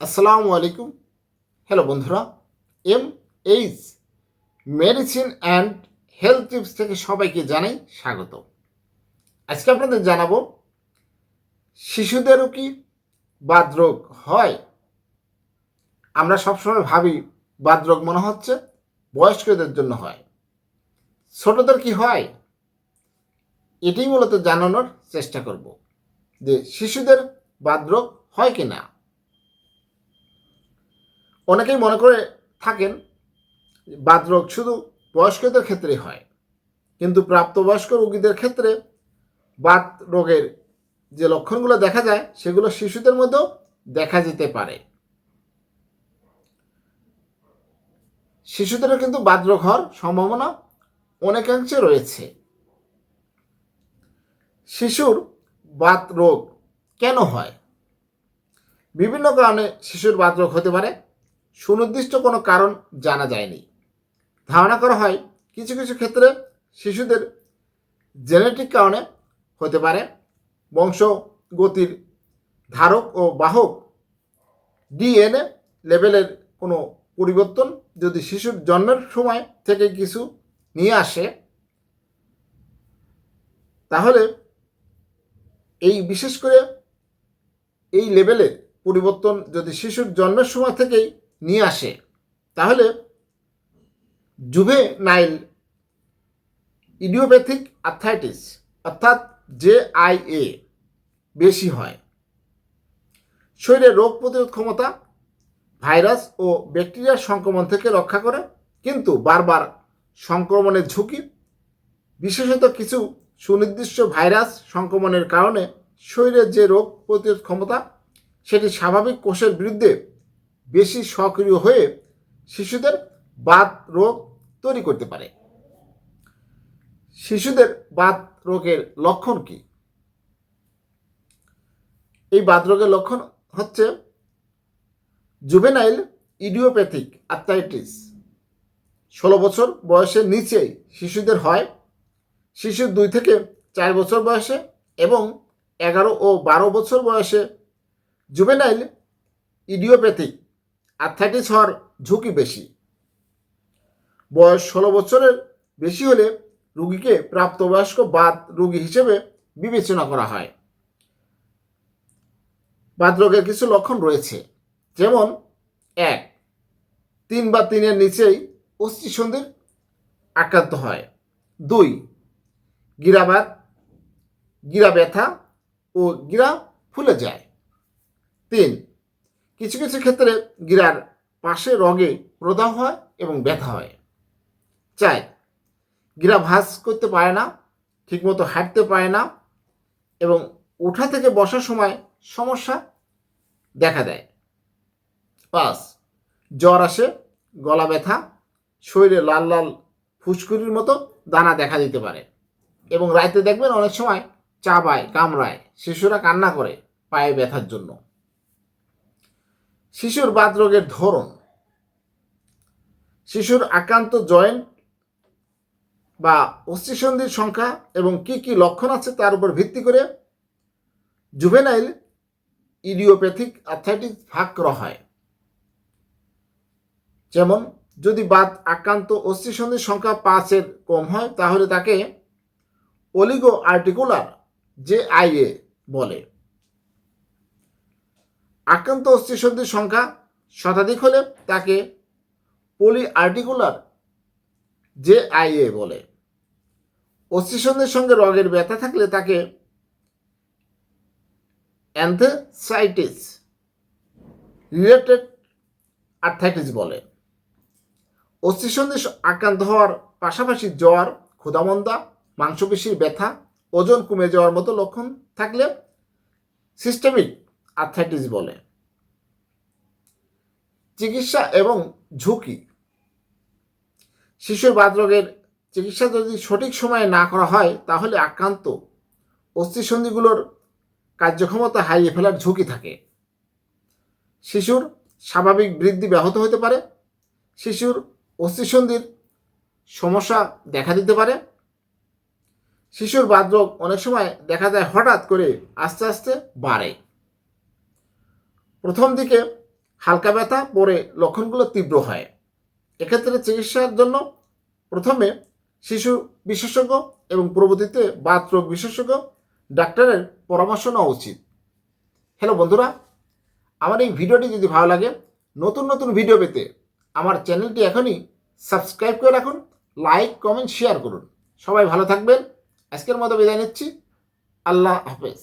আসসালামু আলাইকুম। হ্যালো বন্ধুরা। M H medicine and health tips থেকে সবাইকে জানাই স্বাগত। আজকে আপনাদের জানাব, শিশুদেরও কি বাদরোগ হয়? আমরা সবসময় ভাবি বাদরোগ মনে হচ্ছে, বয়স্কদের জন্য হয়। ছোটদের কি হয়? এটি মূলত জানানোর চেষ্টা করব যে শিশুদের বাদরোগ হয় কি না অনেকেই মনে করে থাকেন বাদরোগ শুধু বয়স্কদের ক্ষেত্রে হয়, কিন্তু প্রাপ্তবয়স্ক রোগীদের ক্ষেত্রে বাত রোগের যে লক্ষণগুলো দেখা যায়, সেগুলো শিশুদের মধ্যেও দেখা যেতে পারে। শিশুদেরও কিন্তু বাদরোগ হওয়ার সম্ভাবনা অনেকাংশে রয়েছে। শিশুর বাত রোগ কেন হয়? বিভিন্ন কারণে শিশুর বাত রোগ হতে পারে। সুনির্দিষ্ট কোনো কারণ জানা যায়নি। ধারণা করা হয় কিছু কিছু ক্ষেত্রে শিশুদের জেনেটিক কারণে হতে পারে বংশগতির ধারক ও বাহক ডিএনএ লেভেলের কোনো পরিবর্তন যদি শিশুর জন্মের সময় থেকে কিছু নিয়ে আসে, তাহলে এই বিশেষ করে এই লেভেলের পরিবর্তন যদি শিশুর জন্মের সময় থেকেই নিয়ে আসে। তাহলে জুভে নাইল ইডিওপ্যাথিক আর্থাইটিস অর্থাৎ জে আই এ বেশি হয়। শরীরে রোগ প্রতিরোধ ক্ষমতা, ভাইরাস ও ব্যাকটেরিয়ার সংক্রমণ থেকে রক্ষা করে, কিন্তু বারবার সংক্রমণের ঝুঁকি, বিশেষত কিছু সুনির্দিষ্ট ভাইরাস সংক্রমণের কারণে শরীরের যে রোগ প্রতিরোধ ক্ষমতা, সেটি স্বাভাবিক কোষের বিরুদ্ধে বেশি সক্রিয় হয়ে শিশুদের বাত রোগ তৈরি করতে পারে। শিশুদের বাত রোগের লক্ষণ কি? এই বাত রোগের লক্ষণ হচ্ছে জুভেনাইল ইডিওপ্যাথিক আর্থাইটিস ষোলো বছর বয়সের নিচেই শিশুদের হয়। শিশু দুই থেকে চার বছর বয়সে এবং এগারো ও বারো বছর বয়সে জুভেনাইল ইডিওপ্যাথিক আর্থাইটিস হওয়ার ঝুঁকি বেশি। বয়স ষোলো বছরের বেশি হলে রুগীকে প্রাপ্তবয়স্ক বাদ রুগী হিসেবে বিবেচনা করা হয়। বাত রোগের কিছু লক্ষণ রয়েছে, যেমন এক, তিন বা তিনের নিচেই অস্থিসন্ধির আক্রান্ত হয়। দুই গিরাবাত গিরা ব্যথা ও গিরা ফুলে যায়। তিন কিছু কিছু ক্ষেত্রে গিরার পাশে রগে প্রদাহ হয় এবং ব্যথা হয়। চার গিরা ভাঁজ করতে পারে না, ঠিকমতো হাঁটতে পারে না এবং ওঠা থেকে বসার সময় সমস্যা দেখা দেয়। পাঁচ, জ্বর আসে, গলা ব্যথা, শরীরে লাল লাল ফুসকুরির মতো দানা দেখা দিতে পারে এবং রাইতে দেখবেন অনেক সময় চাবায় কামড়ায়, শিশুরা কান্না করে পায়ে ব্যথার জন্য। শিশুর বাত রোগের ধরন। শিশুর আক্রান্ত জয়েন্ট বা অস্থিসন্ধির সংখ্যা এবং কি কি লক্ষণ আছে তার উপর ভিত্তি করে জুভেনাইল ইডিওপ্যাথিক আর্থাইটিস ভাগ করা হয়। যেমন, যদি বাত আক্রান্ত অস্থিসন্ধির সংখ্যা পাঁচের কম হয়, তাহলে তাকে অলিগো আর্টিকুলার যে আইএ বলে। আক্রান্ত অস্থিসন্ধির সংখ্যা শতাধিক হলে তাকে পলি আর্টিকুলার যে আইএ বলে। অস্থিসন্ধির সঙ্গে রগের ব্যথা থাকলে তাকে অ্যান্থেসাইটিস রিলেটেড আর্থাইটিস বলে। অস্থিসন্ধি আক্রান্ত হওয়ার পাশাপাশি জ্বর, ক্ষুধামন্দা, মাংসপেশির ব্যথা, ওজন কমে যাওয়ার মতো লক্ষণ থাকলে সিস্টেমিক আর্থাইটিস বলে। চিকিৎসা এবং ঝুঁকি। শিশুর বাদরোগের চিকিৎসা যদি সঠিক সময়ে না করা হয়, তাহলে আক্রান্ত অস্থিসন্ধিগুলোর কার্যক্ষমতা হারিয়ে ফেলার ঝুঁকি থাকে। শিশুর স্বাভাবিক বৃদ্ধি ব্যাহত হতে পারে। শিশুর অস্থিসন্ধির সমস্যা দেখা দিতে পারে। শিশুর বাদরোগ অনেক সময় দেখা যায় হঠাৎ করে আস্তে আস্তে বাড়ে। প্রথম দিকে হালকা ব্যথা, পরে লক্ষণগুলো তীব্র হয়। এক্ষেত্রে চিকিৎসার জন্য প্রথমে শিশু বিশেষজ্ঞ এবং পরবর্তীতে বাত রোগ বিশেষজ্ঞ ডাক্তারের পরামর্শ নেওয়া উচিত। হ্যালো বন্ধুরা, আমার এই ভিডিওটি যদি ভালো লাগে, নতুন নতুন ভিডিও পেতে আমার চ্যানেলটি এখনই সাবস্ক্রাইব করে রাখুন, লাইক, কমেন্ট, শেয়ার করুন। সবাই ভালো থাকবেন। আজকের মতো বিদায় নিচ্ছি। আল্লাহ হাফেজ।